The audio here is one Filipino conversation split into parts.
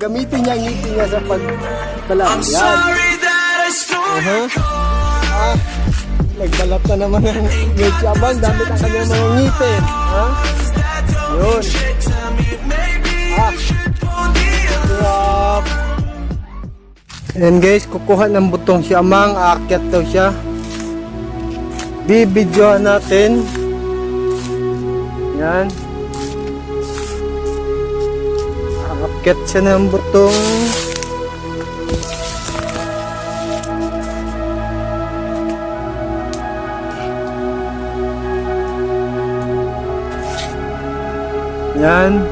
Gamitin niya ang ngipin niya sa pagbalat. Yan. Uh-huh. Ah, nagbalat na naman ang ngipin abang. Dami ang kanyang mga ngipin. Ha? Yun. Ah. Sarap. Ayan guys, kukuha ng butong si Amang. Aakyat daw siya. Bibidyohan natin. Yan. Aakyat siya ng butong. Yan.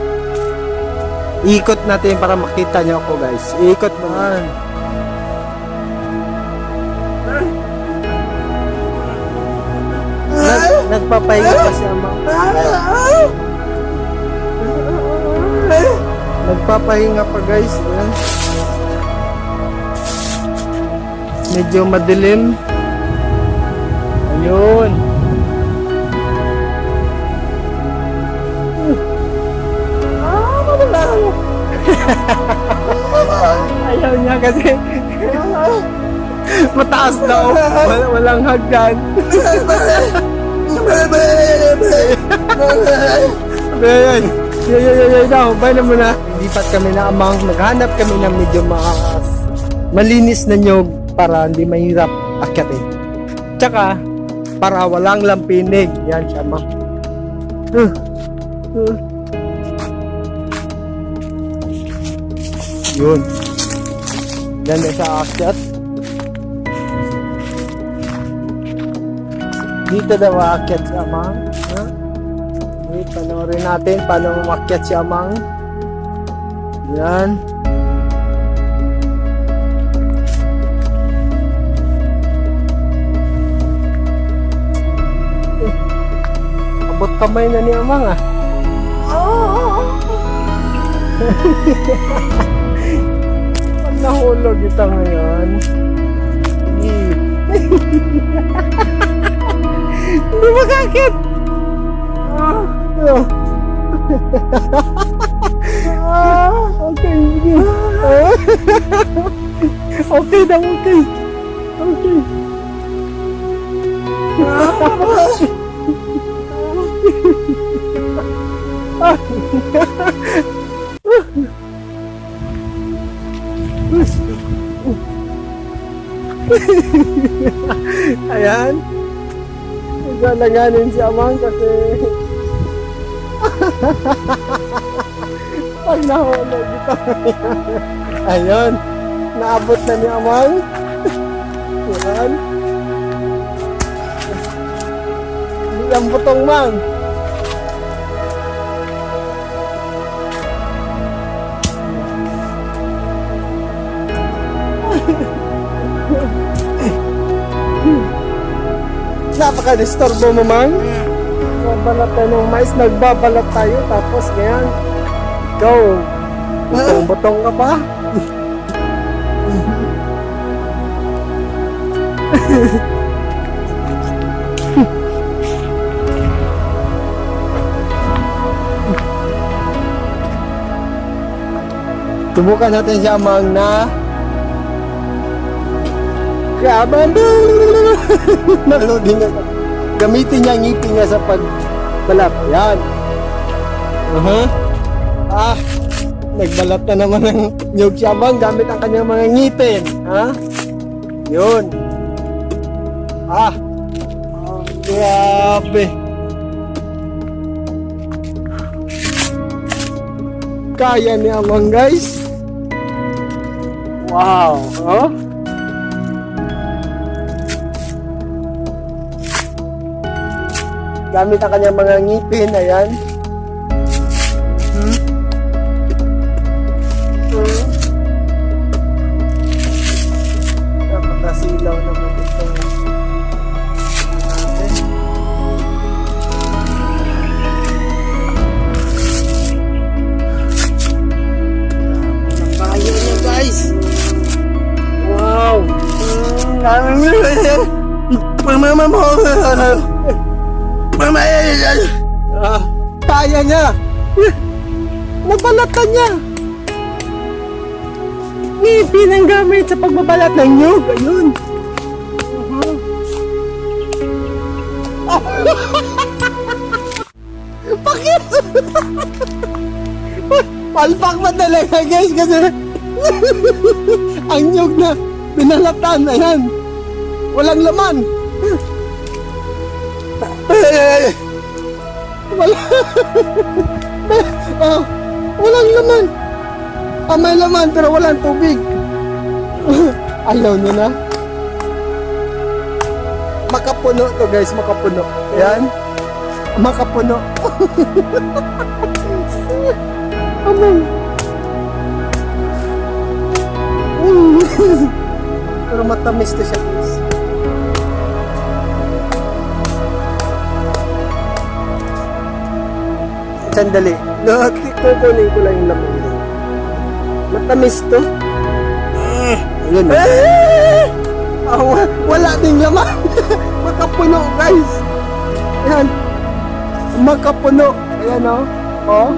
Ikot natin para makita niyo ako guys. Ikot mo. Yan. Nag, nagpapahinga pa si Ama. Nagpapahinga pa guys. Yan. Medyo madilim. Ayun. Ayaw niya kasi mataas daw. Wal walang hagdan. Ayan. Yay, yay, yay, yay daw. Bye na muna. Lipat kami na amang. Naghanap kami ng medyo mas malinis na nyog para hindi mahirap akyatin. Tsaka, para walang lampinig. Yan siya, ma'am. Uh, uh. Yun. Yan na sa akyat. Dito daw aakyat si Amang. Panoorin natin paano umakyat si Amang. Yan. Eh, Abot kamay na ni Amang ah. Pag nahulog ito ngayon. Sige. Hindi makakit. Ah, ah. Ah, okay, sige. Ah. okay daw, okay. Okay. Ayan. Galanganin si Amang kasi pag nahulog ito. Ayun. Naabot na ni Amang. Ayan. Ang butong mang. Napaka-disturbo mo mang. Nagbabalat tayo ng mais, nagbabalat tayo, tapos ngayon, ikaw, butong-butong ka pa. Subukan natin siya mang na Kaban Naloading na. Gamitin niya ang ngipin niya sa pagbalat. Yan. Uh-huh. Ah, nagbalat na naman ng nyug siyabang gamit ang kanyang mga ngipin. Ha? Yun. Ah. Oh, grabe. Kaya ni Amang guys. Wow. Oh. Gamit ang kanyang mga ngipin, ayan. Hmm? Hmm? Napakasilaw naman ito. natin. Kaya niya guys! Wow! Hmm, Mama mo! Ah, kaya niya. Nabalatan niya. ngipin ang gamit sa pagbabalat ng nyug. Ayun. Bakit? Palpak pa talaga guys kasi ang nyug na binalatan na yan. Walang laman. Wala. oh, walang laman. Ah, may laman pero walang tubig. Ayaw nyo na. Makapuno to guys, makapuno. Yan. Makapuno. Mm. pero matamis to siya guys. Sandali. No, kukunin ko lang yung niya. Matamis to. Ayun. Ah, wa- wala ding laman. Makapuno, guys. Ayan. Makapuno. Ayan, oh. Oh.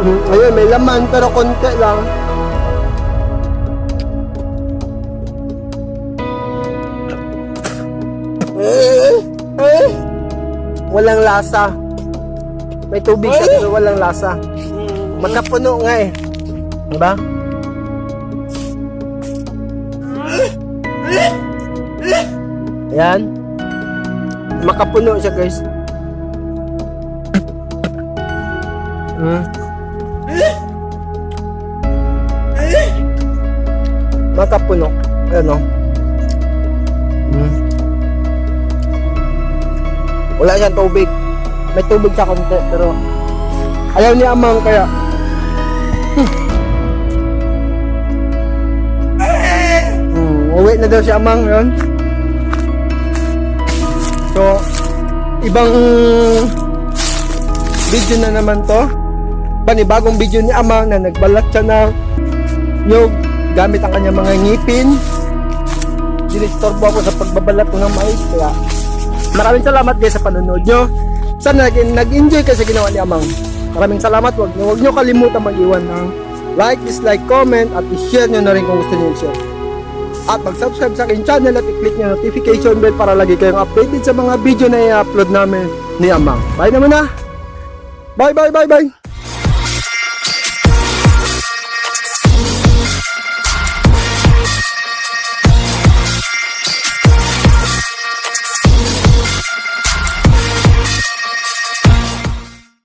Mm, Ayun, may laman pero konti lang. Walang lasa. May tubig siya pero walang lasa. Magkapuno nga eh. Diba? Ayan. Makapuno siya guys. Hmm. Makapuno. Ayan Wala siyang tubig. May tubig sa konti, pero ayaw ni Amang kaya. Hmm, uwi na daw si Amang yun. So, ibang video na naman to. Panibagong video ni Amang na nagbalat siya ng nyug gamit ang kanyang mga ngipin. Dinistorbo ako sa pagbabalat ko ng mais. Kaya Maraming salamat guys sa panonood nyo. Sana nag- nag-enjoy kayo sa ginawa ni Amang. Maraming salamat. Huwag nyo, huwag nyo kalimutan mag-iwan ng like, dislike, comment at i-share nyo na rin kung gusto nyo i-share. At mag-subscribe sa aking channel at i-click nyo notification bell para lagi kayong updated sa mga video na i-upload namin ni Amang. Bye na! Bye, bye, bye, bye!